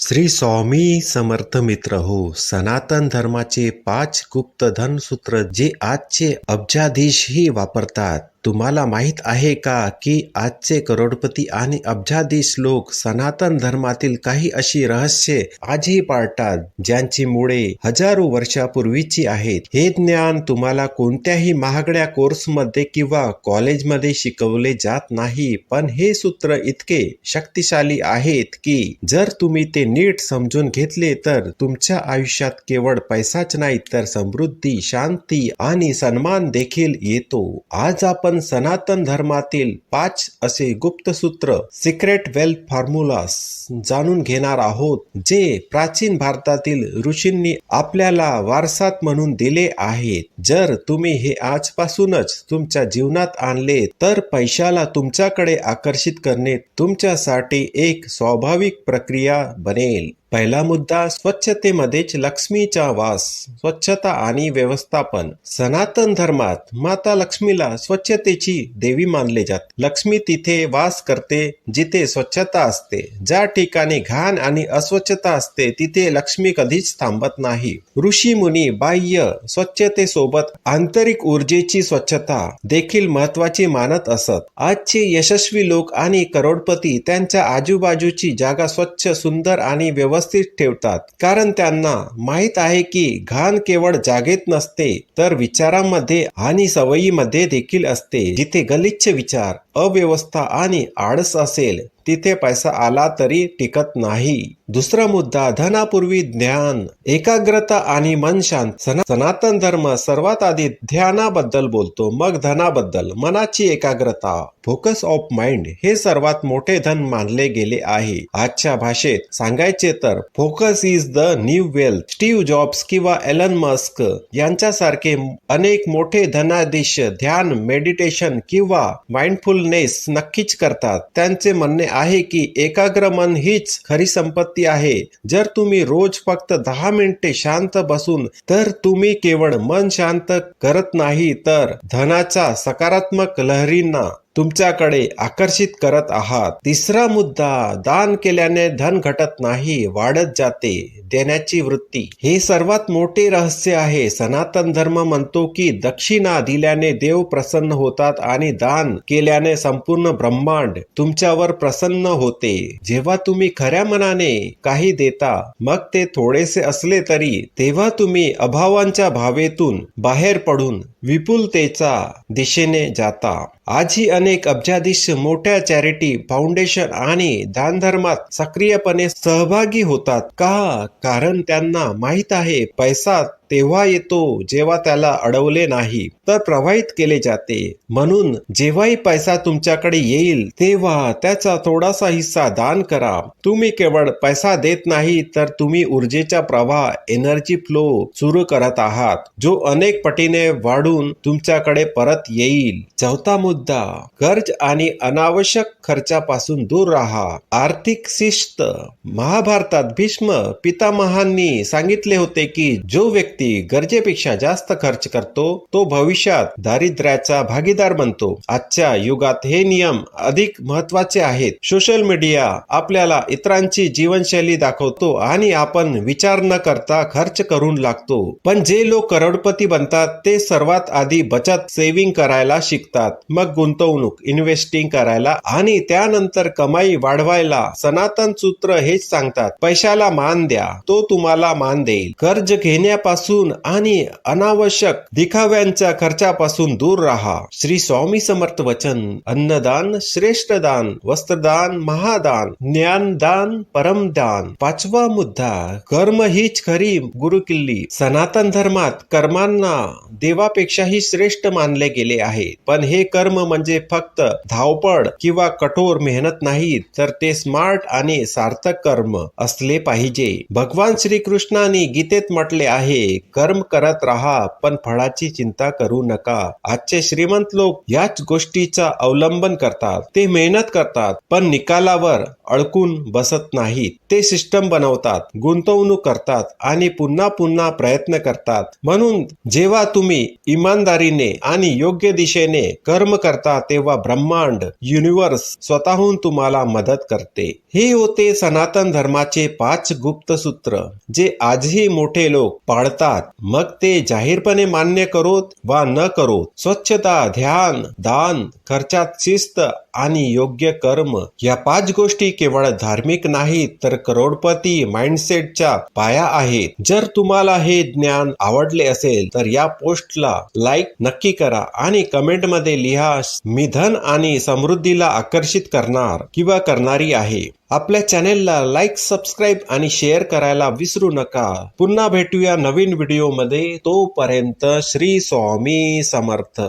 श्री स्वामी समर्थ मित्र हो सनातन धर्माचे पाच गुप्त सूत्र जे आजचे अब्जाधीशही वापरतात. तुम्हाला माहीत आहे का की आजचे करोडपती आणि अब्जाधीश लोक सनातन धर्मातील काही अशी रहस्ये आजही पाळतात ज्यांची मुळे हजारो वर्षापूर्वीची आहेत. हे ज्ञान तुम्हाला कोणत्याही महागड्या कोर्समध्ये किंवा कॉलेजमध्ये शिकवले जात नाही पण हे सूत्र इतके शक्तिशाली आहेत की जर तुम्ही ते नीट समजून घेतले तर तुमच्या आयुष्यात केवळ पैसाच नाही तर समृद्धी शांती आणि सन्मान देखील येतो. आज आपण आपण सनातन धर्मातील पाच असे गुप्त सूत्र सिक्रेट वेल्थ फॉर्म्युलास जाणून घेणार आहोत जे प्राचीन भारतातील ऋषींनी आपल्याला वारसात म्हणून दिले आहेत. जर तुम्ही हे आजपासूनच तुमच्या जीवनात आणले तर पैशाला तुमच्याकडे आकर्षित करणे तुमच्यासाठी एक स्वाभाविक प्रक्रिया बनेल. पहिला मुद्दा स्वच्छतेमध्येच लक्ष्मीचा वास स्वच्छता आणि व्यवस्थापन. सनातन धर्मात माता लक्ष्मीला स्वच्छतेची देवी मानले जात. लक्ष्मी तिथे वास करते जिथे स्वच्छता असते. ज्या ठिकाणी घाण आणि अस्वच्छता असते तिथे लक्ष्मी कधीच थांबत नाही. ऋषी मुनी बाह्य स्वच्छतेसोबत आंतरिक ऊर्जेची स्वच्छता देखील महत्वाची मानत असत. आजचे यशस्वी लोक आणि करोडपती त्यांच्या आजूबाजूची जागा स्वच्छ सुंदर आणि व्यवस्थित ठेवतात. कारण त्यांना माहीत आहे की घाण केवळ जागेत नसते तर विचारांमध्ये आणि सवयीमध्ये देखील असते जिथे गलिच्छ विचार अव्यवस्था आणि आळस असेल तिथे पैसा आला तरी टिकत नाही. दुसरा मुद्दा धनापूर्वी ज्ञान एकाग्रता आणि मन शांत. सनातन धर्म सर्वात आधी ध्यानाबद्दल बोलतो मग धनाबद्दल मनाची एकाग्रता. फोकस ऑफ माइंड हे सर्वात मोठे धन मानले गेले आहे. आजच्या भाषेत सांगायचे तर focus is the new wealth Steve Jobs किंवा एलन मस्क यांच्यासारखे अनेक मोठे धनादेश ध्यान मेडिटेशन किंवा माइंडफुल माइंडफुलनेस नक्कीच करतात. त्यांचे म्हणणे आहे की एकाग्र मन हीच खरी संपत्ती आहे. जर तुम्ही रोज फक्त दहा मिनिटे शांत बसून तर तुम्ही केवळ मन शांत करत नाही तर धनाच्या सकारात्मक लहरींना तुमच्याकडे आकर्षित करत आहात. तिसरा मुद्दा दान केल्याने धन घटत नाही वाढत जाते देण्याची वृत्ती. हे सर्वात मोठे रहस्य आहे. सनातन धर्म म्हणतो की दक्षिणा दिल्याने देव प्रसन्न होतात आणि दान केल्याने संपूर्ण ब्रह्मांड तुमच्यावर प्रसन्न होते. जेव्हा तुम्ही खऱ्या मनाने काही देता मग ते थोडेसे असले तरी तेव्हा तुम्ही अभावांच्या भावेतून बाहेर पडून विपुलतेचा दिशेने जाता. आजही अनेक अब्जाधीश मोठ्या चॅरिटी फाउंडेशन आणि दानधर्मात सक्रियपणे सहभागी होतात. का? कारण त्यांना माहीत आहे पैसा तेव्हा येतो जेव्हा त्याला अडवले नाही तर प्रवाहित केले जाते. म्हणून जेव्हाही पैसा तुमच्याकडे येईल तेव्हा त्याचा थोडासा हिस्सा दान करा. तुम्ही केवळ पैसा देत नाही तर तुम्ही ऊर्जेचा प्रवाह एनर्जी फ्लो सुरू करत आहात जो अनेक पटीने वाढून तुमच्याकडे परत येईल. चौथा मुद्दा कर्ज आणि अनावश्यक खर्चापासून दूर राहा. आर्थिक शिस्त. महाभारतात भीष्म पितामहांनी सांगितले होते की जो व्यक्ती गरजेपेक्षा जास्त खर्च करतो तो भविष्यात दारिद्र्याचा भागीदार बनतो. आजच्या युगात हे नियम अधिक महत्त्वाचे आहेत. सोशल मीडिया आपल्याला इतरांची जीवनशैली दाखवतो आणि आपण विचार न करता खर्च करून लागतो. पण जे लोक करोडपती बनतात ते सर्वात आधी बचत सेव्हिंग करायला शिकतात. मग गुंतवणूक इन्व्हेस्टिंग करायला आणि त्यानंतर कमाई वाढवायला सनातन सूत्र हेच सांगतात. पैशाला मान द्या तो तुम्हाला मान देईल. कर्ज घेण्यापासून आणि अनावश्यक दिखाव्यांच्या खर्चापासून दूर राहा. श्री स्वामी समर्थ वचन अन्नदान श्रेष्ठ दान वस्त्रदान महादान ज्ञानदान परमदान. पाचवा मुद्दा कर्म हीच खरी गुरुकिल्ली. सनातन धर्मात कर्मांना देवापेक्षाही श्रेष्ठ मानले गेले आहे. पण हे कर्म म्हणजे फक्त धावपळ किंवा कठोर मेहनत नाही तर ते स्मार्ट आणि सार्थक कर्म असले पाहिजे. भगवान श्रीकृष्णाने गीतेत म्हटले आहे कर्म करत राहा पण फळाची चिंता करू नका. आजचे श्रीमंत लोक याच गोष्टीचा अवलंबन करतात. ते मेहनत करतात पण निकालावर अडकून बसत नाहीत. ते सिस्टम बनवतात गुंतवणूक करतात आणि पुन्हा पुन्हा प्रयत्न करतात. म्हणून जेव्हा तुम्ही इमानदारीने आणि योग्य दिशेने कर्म करता तेव्हा ब्रह्मांड युनिव्हर्स स्वतःहून तुम्हाला मदत करते. हे होते सनातन धर्माचे पाच गुप्त सूत्र जे आजही मोठे लोक पाळतात. मग ते जाहीरपणे मान्य करोत वा न करोत. स्वच्छता ध्यान दान खर्चात शिस्त आणि योग्य कर्म या पाच गोष्टी केवळ धार्मिक नाहीत तर करोडपती माइंडसेटच्या पाया आहेत. जर तुम्हाला हे ज्ञान आवडले असेल तर या पोस्टला लाईक नक्की करा आणि कमेंटमध्ये लिहा मी धन आणि समृद्धीला आकर्षित करणार किंवा करणारी आहे. आपल्या चॅनेलला लाईक सबस्क्राईब आणि शेअर करायला विसरू नका. पुन्हा भेटूया नवीन व्हिडिओमध्ये. तोपर्यंत श्री स्वामी समर्थ.